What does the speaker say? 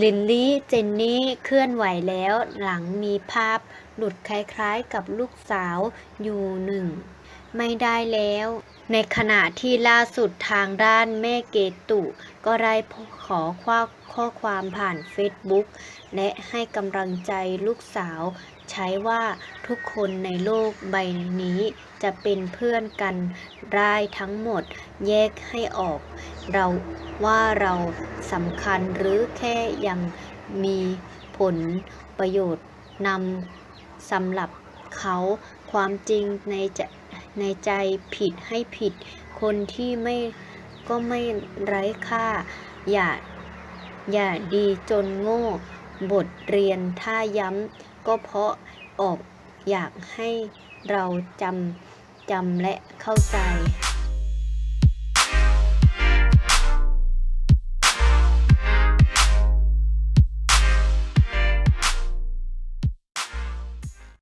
ลินลี่เจนนี่เคลื่อนไหวแล้วหลังมีภาพหลุดคล้ายๆกับลูกสาวอยู่หนึ่ง ไม่ได้แล้ว ในขณะที่ล่าสุดทางด้านแม่เกตุ ก็ได้ขอข้อข้อความผ่านเฟซบุ๊กและให้กำลังใจลูกสาว ใช้ว่าทุกคนในโลกใบนี้จะเป็นเพื่อนกันได้ทั้งหมด แยกให้ออก เราว่าเราสำคัญหรือแค่ยังมีผลประโยชน์นำสำหรับเขาความจริงในใจในใจผิดให้ผิด คนที่ไม่ก็ไม่ไร้ค่า อย่า อย่าดีจนโง่ บทเรียนถ้าย้ำก็เพราะออกอยากให้เราจำจำและเข้าใจ